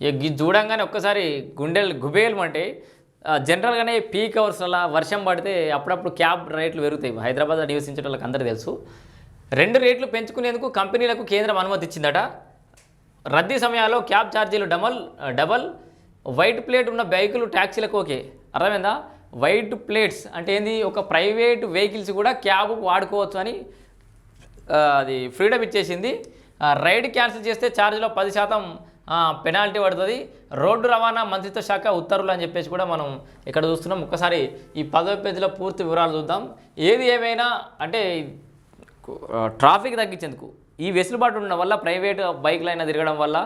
ఇక చూడంగానే ఒక్కసారి గుండెలు గుబేలమంటే జనరల్గానే పీక్ అవర్స్లో వర్షం పడితే అప్పుడప్పుడు క్యాబ్ రేట్లు పెరుగుతాయి. హైదరాబాద్లో నివసించే వాళ్ళకి అందరూ తెలుసు. రెండు రేట్లు పెంచుకునేందుకు కంపెనీలకు కేంద్రం అనుమతి ఇచ్చిందట. రద్దీ సమయాల్లో క్యాబ్ ఛార్జీలు డబల్ డబల్. వైట్ ప్లేట్ ఉన్న బైకులు ట్యాక్సీలకు ఓకే. అర్థమైందా? వైట్ ప్లేట్స్ అంటే ఏంది? ఒక ప్రైవేట్ వెహికల్స్ కూడా క్యాబ్ వాడుకోవచ్చు అని అది ఫ్రీడమ్ ఇచ్చేసింది. రైడ్ క్యాన్సిల్ చేస్తే ఛార్జ్లో పది శాతం పెనాల్టీ పడుతుంది. రోడ్డు రవాణా మంత్రిత్వ శాఖ ఉత్తర్వులు అని చెప్పేసి కూడా మనం ఇక్కడ చూస్తున్నాం. ఒక్కసారి ఈ పదవ పేజీలో పూర్తి వివరాలు చూద్దాం. ఏది ఏమైనా అంటే ట్రాఫిక్ తగ్గించేందుకు ఈ వెసులుబాటు ఉండడం వల్ల ప్రైవేట్ బైక్లు అయినా తిరగడం వల్ల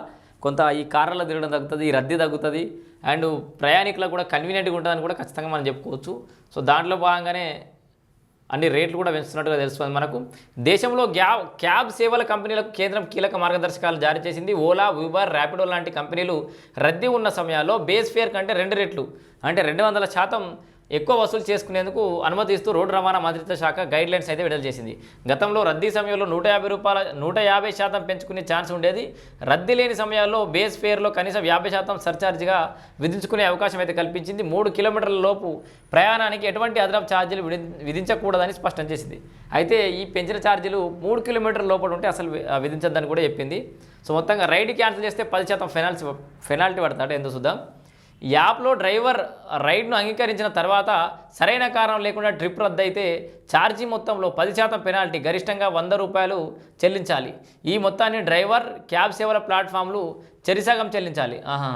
కొంత ఈ కార్లలో తిరగడం తగ్గుతుంది ఈ రద్దీ తగ్గుతుంది. అండ్ ప్రయాణికులకు కూడా కన్వీనియంట్గా ఉంటుందని కూడా ఖచ్చితంగా మనం చెప్పుకోవచ్చు. సో దాంట్లో భాగంగానే అన్ని రేట్లు కూడా పెంచుతున్నట్టుగా తెలుస్తుంది మనకు. దేశంలో గ్యాబ్ క్యాబ్ సేవల కంపెనీలకు కేంద్రం కీలక మార్గదర్శకాలు జారీ చేసింది. ఓలా ఊబర్ ర్యాపిడో లాంటి కంపెనీలు రద్దీ ఉన్న సమయాల్లో బేస్ ఫేర్ కంటే రెండు రెట్లు అంటే రెండు వందల శాతం ఎక్కువ వసూలు చేసుకునేందుకు అనుమతిస్తూ రోడ్డు రవాణా మంత్రిత్వ శాఖ గైడ్ లైన్స్ అయితే విడుదల చేసింది. గతంలో రద్దీ సమయంలో నూట యాభై రూపాయల నూట యాభై శాతం పెంచుకునే ఛాన్స్ ఉండేది. రద్దీ లేని సమయాల్లో బేస్ ఫేర్లో కనీసం యాభై శాతం సర్ఛార్జ్గా విధించుకునే అవకాశం అయితే కల్పించింది. మూడు కిలోమీటర్ల లోపు ప్రయాణానికి ఎటువంటి అదనపు ఛార్జీలు విధించకూడదని స్పష్టం చేసింది. అయితే ఈ పెంచిన ఛార్జీలు మూడు కిలోమీటర్ల లోపల ఉంటే అసలు విధించద్దని కూడా చెప్పింది. సో మొత్తంగా రైడ్ క్యాన్సిల్ చేస్తే పది శాతం ఫెనాల్టీ ఫెనాల్టీ పడతాడు. ఎందుకు చూద్దాం? యాప్లో డ్రైవర్ రైడ్ను అంగీకరించిన తర్వాత సరైన కారణం లేకుండా ట్రిప్ రద్దయితే ఛార్జీ మొత్తంలో పది శాతం పెనాల్టీ గరిష్టంగా వంద రూపాయలు చెల్లించాలి. ఈ మొత్తాన్ని డ్రైవర్ క్యాబ్ సేవల ప్లాట్ఫామ్లు చెరిసగం చెల్లించాలి. ఆహా.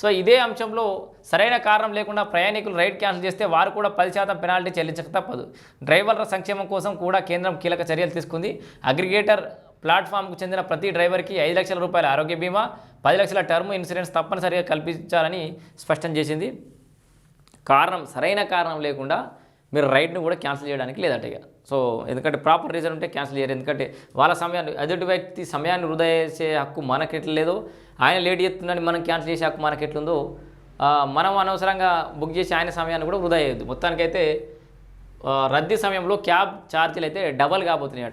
సో ఇదే అంశంలో సరైన కారణం లేకుండా ప్రయాణికులు రైడ్ క్యాన్సిల్ చేస్తే వారు కూడా పది శాతం పెనాల్టీ చెల్లించక తప్పదు. డ్రైవర్ల సంక్షేమం కోసం కూడా కేంద్రం కీలక చర్యలు తీసుకుంది. అగ్రిగేటర్ ప్లాట్ఫామ్కు చెందిన ప్రతి డ్రైవర్కి ఐదు లక్షల రూపాయల ఆరోగ్య బీమా పది లక్షల టర్మ్ ఇన్సూరెన్స్ తప్పనిసరిగా కల్పించాలని స్పష్టం చేసింది. కారణం సరైన కారణం లేకుండా మీరు రైడ్ను కూడా క్యాన్సిల్ చేయడానికి లేదట ఇక. సో ఎందుకంటే ప్రాపర్ రీజన్ ఉంటే క్యాన్సిల్ చేయరు. ఎందుకంటే వాళ్ళ సమయాన్ని ఎదుటి వ్యక్తి సమయాన్ని వృధా చేసే హక్కు మనకెట్లా లేదో ఆయన లేట్ చేస్తుందని మనం క్యాన్సిల్ చేసే హక్కు మనకెట్లుందో ఎట్లుందో మనం అనవసరంగా బుక్ చేసి ఆయన సమయాన్ని కూడా వృధా చేయొద్దు. మొత్తానికైతే రద్దీ సమయంలో క్యాబ్ ఛార్జీలు అయితే డబల్ కాబోతున్నాయి